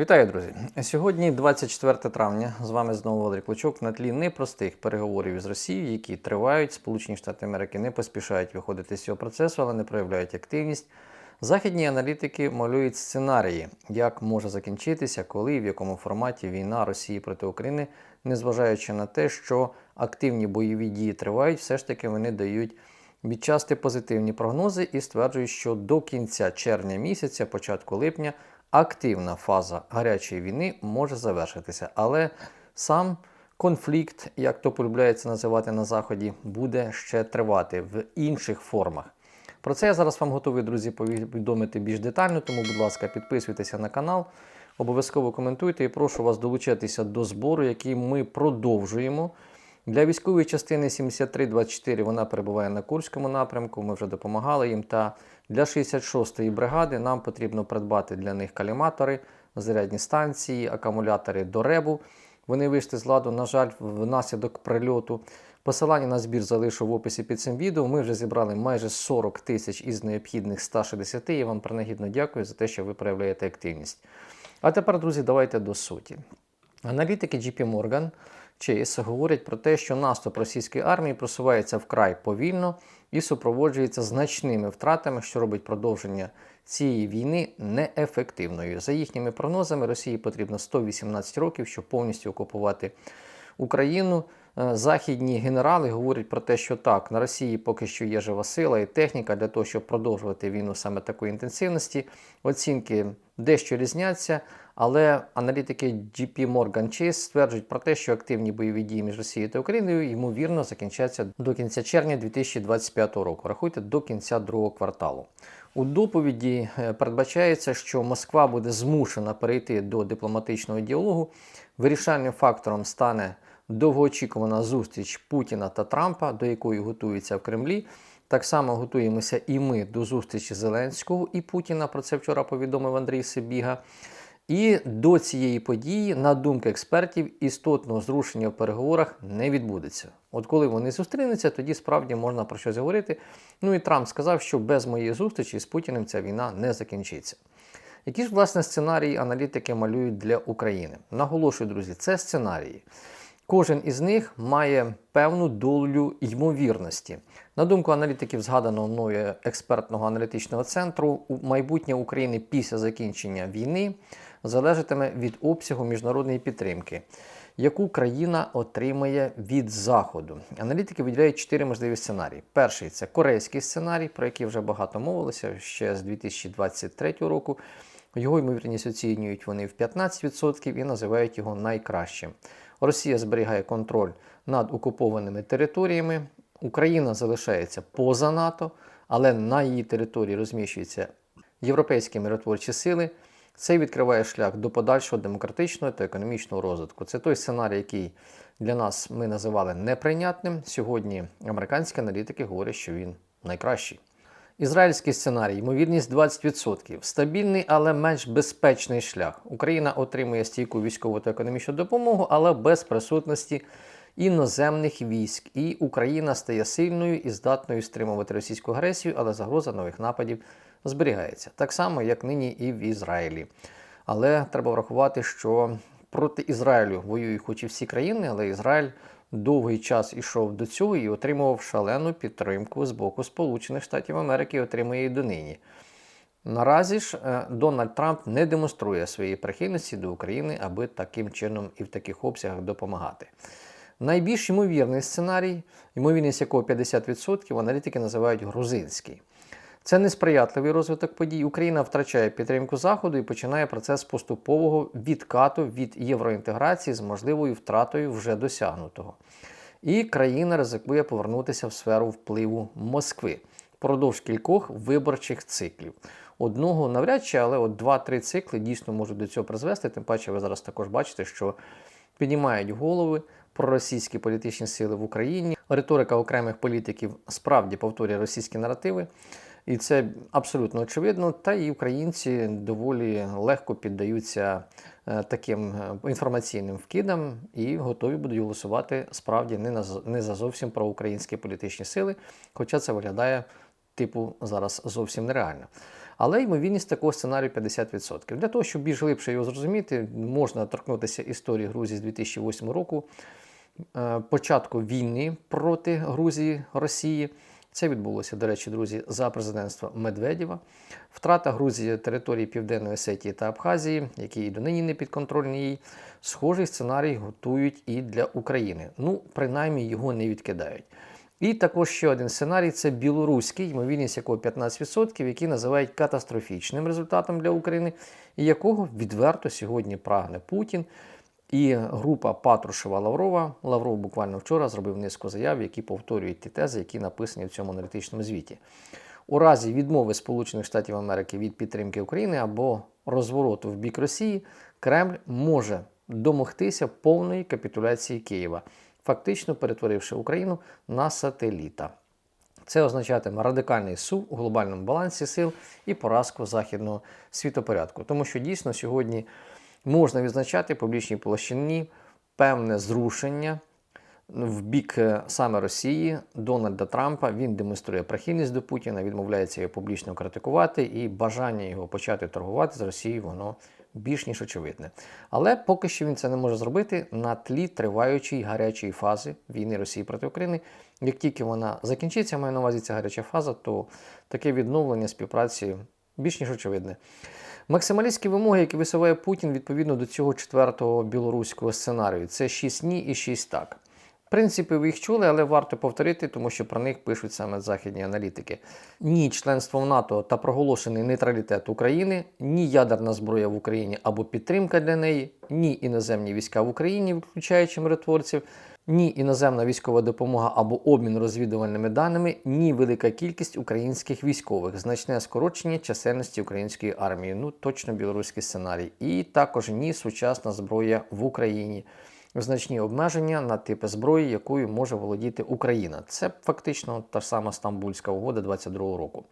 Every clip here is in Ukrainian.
Вітаю, друзі! Сьогодні 24 травня. З вами знову Валерій Клочок на тлі непростих переговорів із Росією, які тривають. Сполучені Штати Америки не поспішають виходити з цього процесу, але не проявляють активність. Західні аналітики малюють сценарії, як може закінчитися, коли і в якому форматі війна Росії проти України, незважаючи на те, що активні бойові дії тривають, все ж таки вони дають відчасти позитивні прогнози і стверджують, що до кінця червня місяця, початку липня, активна фаза гарячої війни може завершитися. Але сам конфлікт, як то полюбляється називати на Заході, буде ще тривати в інших формах. Про це я зараз вам готовий, друзі, повідомити більш детально, тому, будь ласка, підписуйтеся на канал, обов'язково коментуйте і прошу вас долучатися до збору, який ми продовжуємо. Для військової частини 7324 вона перебуває на Курському напрямку, ми вже допомагали їм. Та для 66-ї бригади нам потрібно придбати для них каліматори, зарядні станції, акумулятори до ребу. Вони вийшли з ладу, на жаль, внаслідок прильоту. Посилання на збір залишу в описі під цим відео. Ми вже зібрали майже 40 тисяч із необхідних 160. Я вам принагідно дякую за те, що ви проявляєте активність. А тепер, друзі, давайте до суті. Аналітики JP Morgan Chase говорять про те, що наступ російської армії просувається вкрай повільно і супроводжується значними втратами, що робить продовження цієї війни неефективною. За їхніми прогнозами, Росії потрібно 118 років, щоб повністю окупувати Україну. Е, Західні генерали говорять про те, що так, на Росії поки що є жива сила і техніка для того, щоб продовжувати війну саме такої інтенсивності. Оцінки дещо різняться, але аналітики GP Morgan Chase стверджують про те, що активні бойові дії між Росією та Україною ймовірно закінчаться до кінця червня 2025 року. Рахуйте до кінця другого кварталу. У доповіді е, передбачається, що Москва буде змушена перейти до дипломатичного діалогу. Вирішальним фактором стане довгоочікувана зустріч Путіна та Трампа, до якої готуються в Кремлі. Так само готуємося і ми до зустрічі Зеленського і Путіна. Про це вчора повідомив Андрій Сибіга. І до цієї події, на думку експертів, істотного зрушення в переговорах не відбудеться. От коли вони зустрінуться, тоді справді можна про щось говорити. Ну і Трамп сказав, що без моєї зустрічі з Путіним ця війна не закінчиться. Які ж власне сценарії аналітики малюють для України? Наголошую, друзі, це сценарії. Кожен із них має певну долю ймовірності. На думку аналітиків, згаданого мною експертного аналітичного центру, майбутнє України після закінчення війни залежатиме від обсягу міжнародної підтримки, яку країна отримає від Заходу. Аналітики виділяють чотири можливі сценарії. Перший це корейський сценарій, про який вже багато мовилося ще з 2023 року. Його ймовірність оцінюють вони в 15% і називають його найкращим. Росія зберігає контроль над окупованими територіями. Україна залишається поза НАТО, але на її території розміщуються європейські миротворчі сили. Це відкриває шлях до подальшого демократичного та економічного розвитку. Це той сценарій, який для нас ми називали неприйнятним. Сьогодні американські аналітики говорять, що він найкращий. Ізраїльський сценарій, ймовірність 20%. Стабільний, але менш безпечний шлях. Україна отримує стійку військову та економічну допомогу, але без присутності іноземних військ. І Україна стає сильною і здатною стримувати російську агресію, але загроза нових нападів зберігається. Так само, як нині і в Ізраїлі. Але треба врахувати, що проти Ізраїлю воюють хоч і всі країни, але Ізраїль довгий час ішов до цього і отримував шалену підтримку з боку Сполучених Штатів Америки і отримує її донині. Наразі ж е, Дональд Трамп не демонструє своєї прихильності до України, аби таким чином і в таких обсягах допомагати. Найбільш ймовірний сценарій, ймовірність якого 50%, аналітики називають грузинський. Це несприятливий розвиток подій. Україна втрачає підтримку Заходу і починає процес поступового відкату від євроінтеграції з можливою втратою вже досягнутого. І країна ризикує повернутися в сферу впливу Москви впродовж кількох виборчих циклів. Одного навряд чи, але от два-три цикли дійсно можуть до цього призвести. Тим паче, ви зараз також бачите, що піднімають голови проросійські політичні сили в Україні. Риторика окремих політиків справді повторює російські наративи. І це абсолютно очевидно. Та і українці доволі легко піддаються е, таким е, інформаційним вкидам і готові будуть голосувати справді не на не за зовсім проукраїнські політичні сили, хоча це виглядає типу зараз зовсім нереально. Але ймовірність такого сценарію 50%. Для того, щоб більш глибше його зрозуміти, можна торкнутися історії Грузії з 2008 року, початку війни проти Грузії Росії. Це відбулося, до речі, друзі, за президентства Медведєва. Втрата Грузії території Південної Осетії та Абхазії, які і донині не підконтрольні їй. Схожий сценарій готують і для України. Ну, принаймні його не відкидають. І також ще один сценарій це білоруський, ймовірність якого 15%, який називають катастрофічним результатом для України, і якого відверто сьогодні прагне Путін. І група Патрушева Лаврова, Лавров буквально вчора зробив низку заяв, які повторюють ті тези, які написані в цьому аналітичному звіті. У разі відмови Сполучених Штатів Америки від підтримки України або розвороту в бік Росії, Кремль може домогтися повної капітуляції Києва, фактично перетворивши Україну на сателіта. Це означатиме радикальний сув у глобальному балансі сил і поразку західного світопорядку. Тому що дійсно сьогодні можна відзначати публічній площині певне зрушення в бік е, саме Росії Дональда Трампа. Він демонструє прихильність до Путіна, відмовляється його публічно критикувати, і бажання його почати торгувати з Росією воно більш ніж очевидне. Але поки що він це не може зробити на тлі триваючої гарячої фази війни Росії проти України. Як тільки вона закінчиться, маю на увазі ця гаряча фаза, то таке відновлення співпраці більш ніж очевидне. Максималістські вимоги, які висуває Путін відповідно до цього четвертого білоруського сценарію, це 6 ні і 6 так. В принципі, ви їх чули, але варто повторити, тому що про них пишуть саме західні аналітики. Ні членство в НАТО та проголошений нейтралітет України, ні ядерна зброя в Україні або підтримка для неї, ні іноземні війська в Україні, включаючи миротворців, ні іноземна військова допомога або обмін розвідувальними даними, ні велика кількість українських військових, значне скорочення чисельності української армії. Ну точно білоруський сценарій. І також ні сучасна зброя в Україні. Значні обмеження на типи зброї, якою може володіти Україна. Це фактично та ж сама Стамбульська угода 22-го року.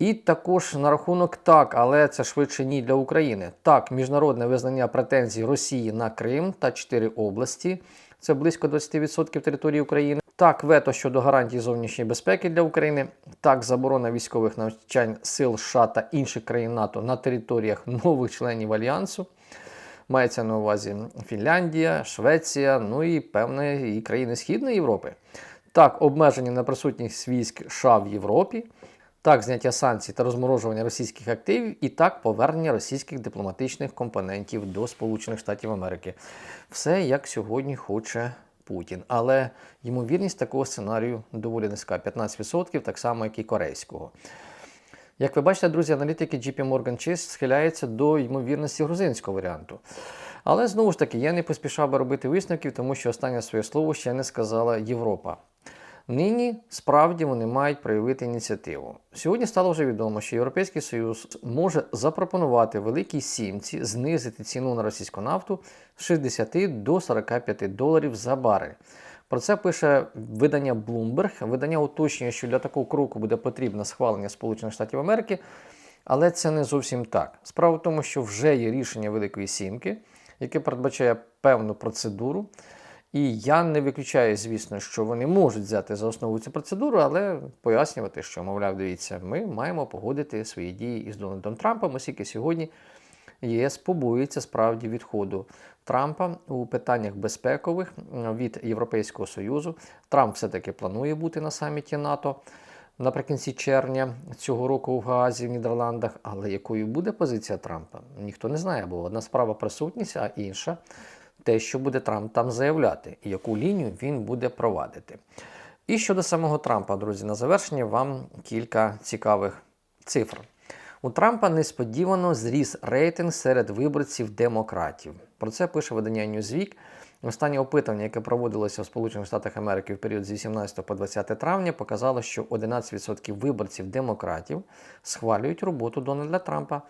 І також на рахунок так, але це швидше ні для України. Так, міжнародне визнання претензій Росії на Крим та чотири області. Це близько 20% території України. Так, вето щодо гарантій зовнішньої безпеки для України. Так, заборона військових навчань сил США та інших країн НАТО на територіях нових членів альянсу. Мається на увазі Фінляндія, Швеція, ну і певне і країни Східної Європи. Так, обмеження на присутність військ США в Європі. Так, зняття санкцій та розморожування російських активів, і так повернення російських дипломатичних компонентів до Сполучених Штатів Америки. Все як сьогодні хоче Путін. Але ймовірність такого сценарію доволі низька 15%, так само, як і корейського. Як ви бачите, друзі, аналітики JP Morgan Chase схиляються до ймовірності грузинського варіанту. Але знову ж таки, я не поспішав би робити висновків, тому що останнє своє слово ще не сказала Європа. Нині справді вони мають проявити ініціативу. Сьогодні стало вже відомо, що Європейський Союз може запропонувати великій сімці знизити ціну на російську нафту з 60 до 45 доларів за барель. Про це пише видання Bloomberg. Видання уточнює, що для такого кроку буде потрібне схвалення Сполучених Штатів Америки, але це не зовсім так. Справа в тому, що вже є рішення Великої Сімки, яке передбачає певну процедуру. І я не виключаю, звісно, що вони можуть взяти за основу цю процедуру, але пояснювати, що, мовляв, дивіться, ми маємо погодити свої дії із Дональдом Трампом, оскільки сьогодні ЄС побоюється справді відходу Трампа у питаннях безпекових від Європейського Союзу. Трамп все-таки планує бути на саміті НАТО наприкінці червня цього року в Гаазі, в Нідерландах. Але якою буде позиція Трампа, ніхто не знає, бо одна справа присутність, а інша те, що буде Трамп там заявляти, і яку лінію він буде провадити. І щодо самого Трампа, друзі, на завершення вам кілька цікавих цифр. У Трампа несподівано зріс рейтинг серед виборців демократів. Про це пише видання Newsweek. Останнє опитування, яке проводилося в Сполучених Штатах Америки в період з 18 по 20 травня, показало, що 11% виборців демократів схвалюють роботу Дональда Трампа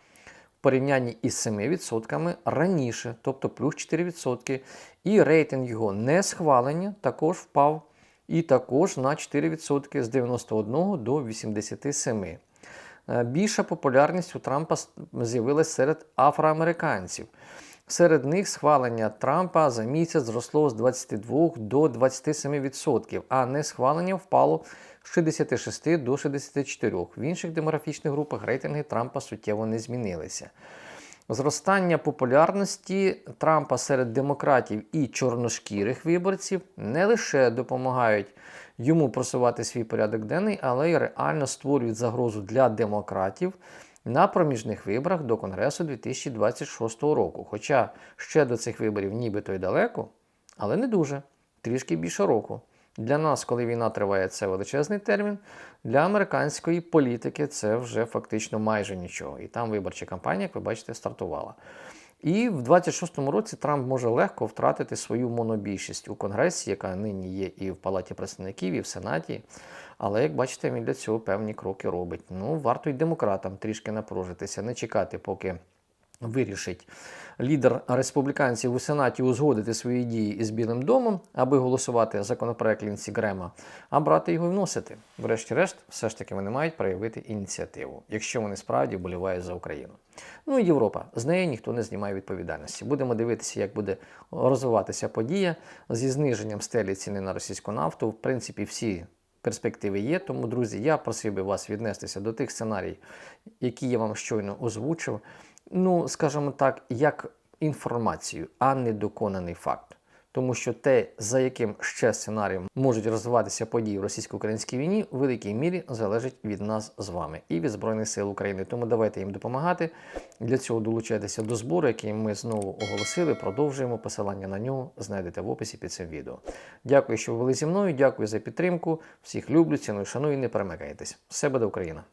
порівнянні із 7% раніше, тобто плюс 4%. І рейтинг його не схвалення також впав і також на 4% з 91 до 87. Е, Більша популярність у Трампа з'явилась серед афроамериканців. Серед них схвалення Трампа за місяць зросло з 22 до 27%, а не схвалення впало з з 66 до 64. В інших демографічних групах рейтинги Трампа суттєво не змінилися. Зростання популярності Трампа серед демократів і чорношкірих виборців не лише допомагають йому просувати свій порядок денний, але й реально створюють загрозу для демократів на проміжних виборах до Конгресу 2026 року. Хоча ще до цих виборів нібито й далеко, але не дуже, трішки більше року. Для нас, коли війна триває, це величезний термін. Для американської політики це вже фактично майже нічого. І там виборча кампанія, як ви бачите, стартувала. І в 26-му році Трамп може легко втратити свою монобільшість у Конгресі, яка нині є і в Палаті представників, і в Сенаті. Але як бачите, він для цього певні кроки робить. Ну, варто й демократам трішки напружитися, не чекати, поки вирішить лідер республіканців у Сенаті узгодити свої дії із Білим домом, аби голосувати законопроект Лінсі Грема, а брати його і вносити. Врешті-решт, все ж таки вони мають проявити ініціативу, якщо вони справді вболівають за Україну. Ну і Європа. З неї ніхто не знімає відповідальності. Будемо дивитися, як буде розвиватися подія зі зниженням стелі ціни на російську нафту. В принципі, всі перспективи є. Тому, друзі, я просив би вас віднестися до тих сценаріїв, які я вам щойно озвучив. Ну, скажімо так, як інформацію, а не доконаний факт. Тому що те, за яким ще сценарієм можуть розвиватися події в російсько-українській війні, в великій мірі залежить від нас з вами і від Збройних сил України. Тому давайте їм допомагати. Для цього долучайтеся до збору, який ми знову оголосили. Продовжуємо. Посилання на нього знайдете в описі під цим відео. Дякую, що ви були зі мною. Дякую за підтримку. Всіх люблю, ціную, шаную і не перемикайтесь. Все буде Україна!